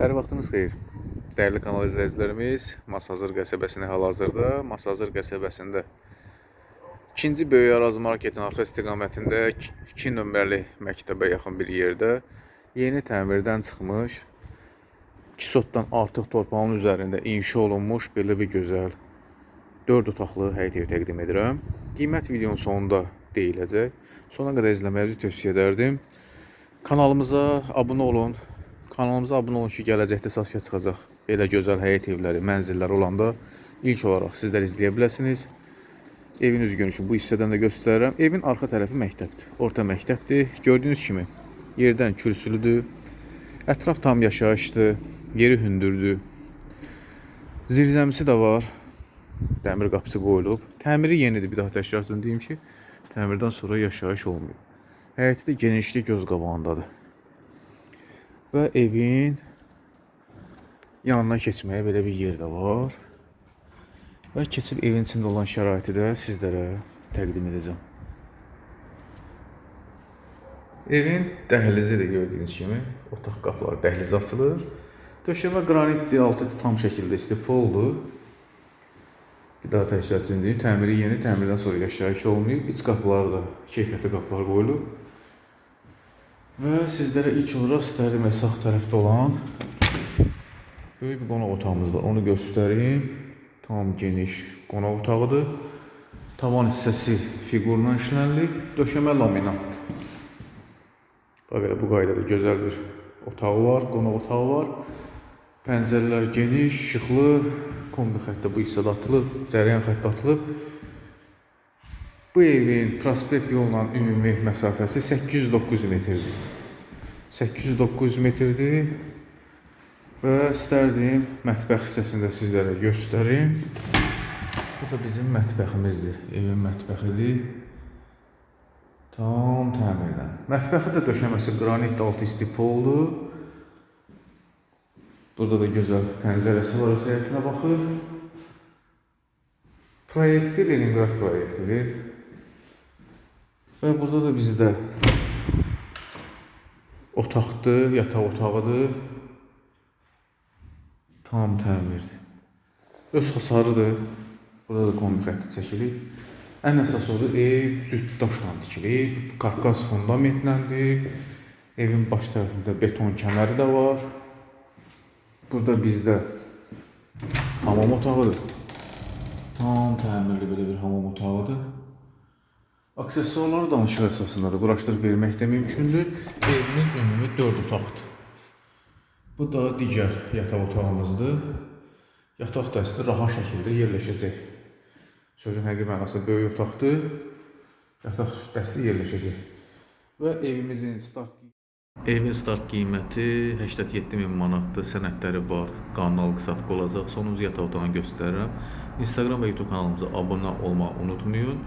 Hər vaxtınız xeyir. Dəyərli kanal izləyicilərimiz, Masazır qəsəbəsində hal-hazırda, Masazır qəsəbəsində ikinci böyük ərazi marketin arxa istiqamətində 2 nömrəli məktəbə yaxın bir yerdə yeni təmirdən çıxmış 2 sotdan artıq torpağın üzərində inşa olunmuş belə bir gözəl 4 otaqlı həyət evi təqdim edirəm. Qiymət videonun sonunda deyiləcək. Sona qədər izləməyi tövsiyə edərdim. Kanalımıza abunə olun. Kanalımıza abunə olun ki, gələcəkdə satışa çıxacaq belə gözəl həyət evləri, mənzillər olanda ilk olaraq sizlər izləyə biləsiniz. Evin üz görünüşü bu hissədən də göstərirəm. Evin arxa tərəfi məktəbdir. Orta məktəbdir. Gördüyünüz kimi yerdən kürsülüdür. Ətraf tam yaşayışdır. Yeri hündürdür. Zirzəmisi də var. Dəmir qapısı qoyulub. Təmiri yenidir. Bir daha təkrar üçün deyim ki, təmirdən sonra yaşayış olmuyor. Həyəti də genişlik göz qabağındadır. Və evin yanına keçməyə belə bir yer də var. Və keçib evin içində olan şəraiti də sizlərə təqdim edəcəm. Evin dəhlizi də gördüyünüz kimi otaq qapıları dəhliz açılır. Döşəmə qranitdir, altı tam şəkildə istifoldur. Təkrar üçün deyim, təmiri yeni, təmirdən sonra yaşayış olmayıb. İç qapıları da keyfiyyətli qapılar qoyulub. Və sizlərə ilk olaraq istərdim sağ tərəfdə olan böyük bir qonaq otağımız var. Onu göstəreyim. Tam geniş qonaq otağıdır. Tavan hissəsi fiqurla işlənilib, döşəmə laminatdır. Bax bu qaydada gözəl bir otağı var, qonaq otağı var. Pəncərələr geniş, işıqlı, kombi xəttə bu hissədə atılıb, cəryan xəttə atılıb. Bu evin prospekt yolla ümumi məsafəsi 809 metrdir. 809 metrdir. Və istərdim mətbəx hissəsində sizlərə göstərim. Bu da bizim mətbəximizdir. Evin mətbəxidir. Tam təmirlə. Mətbəxi də döşəməsi qranit altı istipoldur. Burada da gözəl pəncərəsi var, öz həyətinə baxır. Proyekti Leningrad proyektidir. Və burada da bizdə otaqdır, yataq otağıdır. Tam təmirdir. Öz hasarıdır. Burada da xətti çəkilib. Ən əsas odur, ev cüt daşla tikilib, karkas fundamentləndir. Evin baş tərəfində beton kəməri də var. Burada bizdə hamam otağıdır. Tam təmirli belə bir hamam otağıdır. Aksesuarları danışıq əsasında da quraşdırıb vermək də mümkündür. Evimiz ümumi 4 otaqdır. Bu da digər yataq otağımızdır. Yataq dəsti rahat şəkildə yerləşəcək. Sözün həqiqi mənası böyük otaqdır. Yataq dəsti yerləşəcək. Və evimizin start Evin start qiyməti 87 min manatdır. Sənədləri var. Qanun alqı-satqı olacaq. Sonuncu yataq otağını göstərirəm. Instagram və YouTube kanalımıza abunə olmağı unutmayın.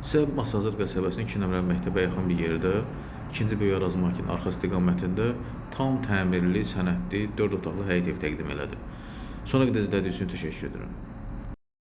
Sizə Masazır qəsəbəsinin 2 nömrəli məktəbə yaxın bir yerdə, ikinci böyük ərazi marketin arxa istiqamətində tam təmirli, sənədli 4 otaqlı həyət ev təqdim elədi. Sonra qədər izlədiyiniz üçün təşəkkür edirəm.